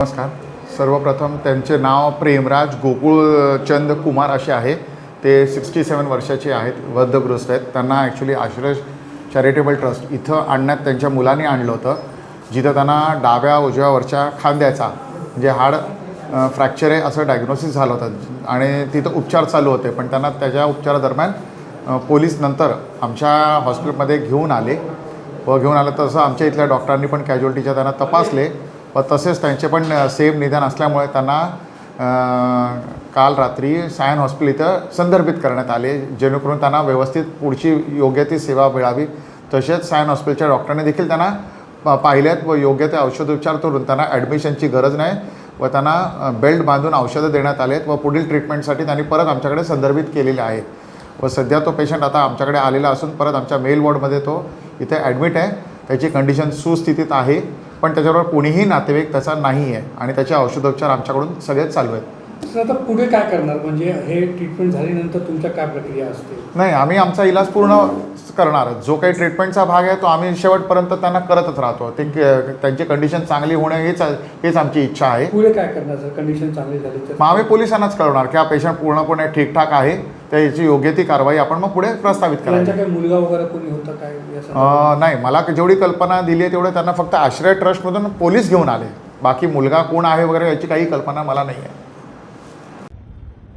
नमस्कार. सर्वप्रथम त्यांचे नाव प्रेमराज गोकुळचंद कुमार असे आहे. ते सिक्स्टी सेवन वर्षाचे आहेत वद्धग्रस्त आहेत. त्यांना ॲक्च्युली आश्रय चॅरिटेबल ट्रस्ट इथं आणण्यात त्यांच्या मुलांनी आणलं होतं. जिथं त्यांना डाव्या उजव्यावरच्या खांद्याचा म्हणजे हाड फ्रॅक्चर आहे असं डायग्नोसिस झालं होतं. आणि तिथं उपचार चालू होते. पण त्यांना त्याच्या उपचारादरम्यान पोलीस नंतर आमच्या हॉस्पिटलमध्ये घेऊन आले. व घेऊन आलं तसं आमच्या इथल्या डॉक्टरांनी पण कॅज्युअल्टीच्या त्यांना तपासले. व तसेच त्यांचे पण सेम निदान असल्यामुळे त्यांना काल रात्री सायन हॉस्पिटल इथं संदर्भित करण्यात आले जेणेकरून त्यांना व्यवस्थित पुढची योग्य ती सेवा मिळावी. तसेच सायन हॉस्पिटलच्या डॉक्टरने देखील त्यांना पा पाहिल्यात व योग्य ते औषधोपचार करून त्यांना ॲडमिशनची गरज नाही व त्यांना बेल्ट बांधून औषधं देण्यात आलेत व पुढील ट्रीटमेंटसाठी त्यांनी परत आमच्याकडे संदर्भित केलेले आहे. व सध्या तो पेशंट आता आमच्याकडे आलेला असून परत आमच्या मेल वॉर्डमध्ये तो इथे ॲडमिट आहे. त्याची कंडिशन सुस्थितीत आहे. पण त्याच्याबरोबर कोणीही नातेवाईक त्याचा नाही आहे आणि त्याचे औषधोपचार आमच्याकडून सगळेच चालू आहेत. सर आता पुढे काय करणार? म्हणजे हे ट्रीटमेंट झाल्यानंतर तुमच्या काय प्रक्रिया असते? नाही आम्ही आमचा इलाज पूर्ण करणार जो काही ट्रीटमेंटचा भाग आहे तो आम्ही शेवटपर्यंत त्यांना करतच राहतो. ते त्यांची कंडिशन चांगली होणं हेच हेच आमची इच्छा आहे. पुढे काय करणार सर कंडिशन चांगली झाली तर? मग आम्ही पोलिसांनाच कळवणार की हा पेशंट पूर्णपणे ठीकठाक आहे. त्याची योग्य ती कारवाई आपण मग पुढे प्रस्तावित करायची. काही मुलगा वगैरे कोणी होतं काय? या संदर्भात? अं, नाही मला जेवढी कल्पना दिली आहे तेवढं त्यांना फक्त आश्रय ट्रस्टमधून पोलीस घेऊन आले. बाकी मुलगा कोण आहे वगैरे याची काही कल्पना मला नाही आहे.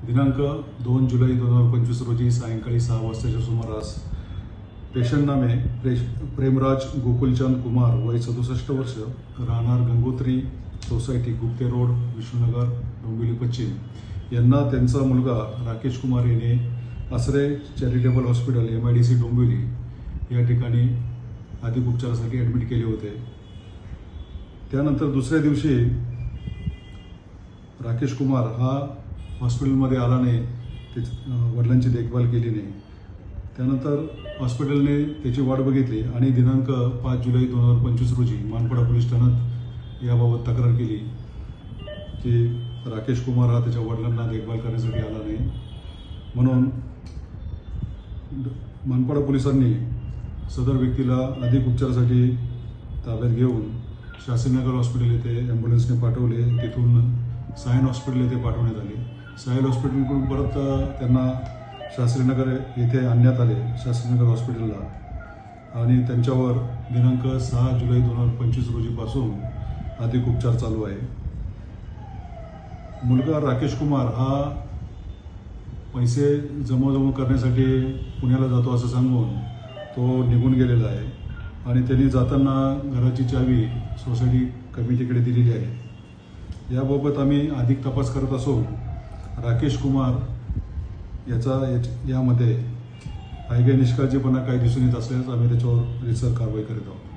दिनांक दोन जुलै दोन हजार पंचवीस रोजी सायंकाळी सहा वाजताच्या सुमारास पेशंट नामे प्रेश प्रेमराज गोकुलचंद कुमार वय सदुसष्ट वर्ष राहणार गंगोत्री सोसायटी गुप्ते रोड विष्णुनगर डोंबिवली पश्चिम. यांना त्यांचा मुलगा राकेश कुमार याने Asare charitable hospital M I D C Dombivli या ठिकाणी अधिक उपचारासाठी ॲडमिट केले होते. त्यानंतर दुसऱ्या दिवशी राकेश कुमार हा हॉस्पिटलमध्ये आला नाही वडिलांची देखभाल केली नाही. त्यानंतर हॉस्पिटलने त्याची वाट बघितली आणि दिनांक पाच जुलै दोन हजार पंचवीस रोजी मानपाडा पोलीस ठाण्यात याबाबत तक्रार केली की राकेश कुमार हा त्याच्या वडिलांना देखभाल करण्यासाठी आला नाही. म्हणून मनपाडा पोलिसांनी सदर व्यक्तीला अधिक उपचारासाठी ताब्यात घेऊन शास्त्रीनगर हॉस्पिटल येथे ॲम्ब्युलन्सने पाठवले. तिथून सायन हॉस्पिटल येथे पाठवण्यात आले. सायन हॉस्पिटलकडून परत त्यांना शास्त्रीनगर येथे आणण्यात आले शास्त्रीनगर हॉस्पिटलला. आणि त्यांच्यावर दिनांक सहा जुलै दोन हजार पंचवीस रोजीपासून अधिक उपचार चालू आहे. मुलगा राकेश कुमार हा पैसे जमवजमव करण्यासाठी पुण्याला जातो असं सांगून तो निघून गेलेला आहे. आणि त्यांनी जाताना घराची चावी सोसायटी कमिटीकडे दिलेली आहे. याबाबत आम्ही अधिक तपास करत असून राकेश कुमार याचा याच- यामध्ये काही निष्काळजीपणा काही दिसून येत असल्यास आम्ही त्याच्यावर रिसर कारवाई करीत आहोत.